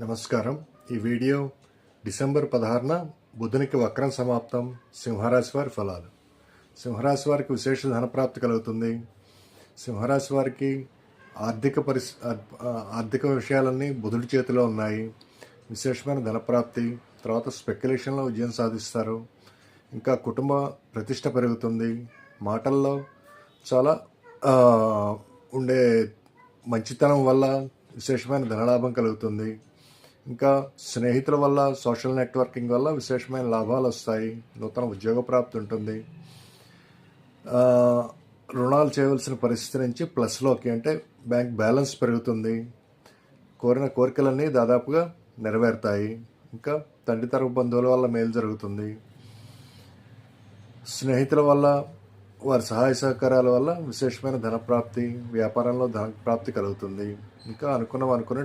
నమస్కారం. ఈ video December పదహారున బుధునికి వక్రం సమాప్తం సింహరాశి వారి ఫలాలు. సింహరాశి వారికి విశేష ధనప్రాప్తి కలుగుతుంది. సింహరాశి వారికి ఆర్థిక పరిస్ ఆర్థిక విషయాలన్నీ బుధుడి చేతిలో ఉన్నాయి. విశేషమైన ధనప్రాప్తి తర్వాత స్పెక్యులేషన్లో విజయం సాధిస్తారు. ఇంకా కుటుంబ ప్రతిష్ట పెరుగుతుంది. మాటల్లో చాలా ఉండే మంచితనం వల్ల విశేషమైన ధనలాభం కలుగుతుంది. ఇంకా స్నేహితుల వల్ల సోషల్ నెట్వర్కింగ్ వల్ల విశేషమైన లాభాలు వస్తాయి. నూతన ఉద్యోగ ప్రాప్తి ఉంటుంది. రుణాలు చేయవలసిన పరిస్థితి నుంచి ప్లస్లోకి అంటే బ్యాంక్ బ్యాలెన్స్ పెరుగుతుంది. కోరిన కోరికలన్నీ దాదాపుగా నెరవేరుతాయి. ఇంకా తండ్రి తరపు బంధువుల వల్ల మేలు జరుగుతుంది. స్నేహితుల వల్ల వారి సహాయ సహకారాల వల్ల విశేషమైన ధన ప్రాప్తి వ్యాపారంలో ధన ప్రాప్తి కలుగుతుంది. ఇంకా అనుకున్న అనుకున్న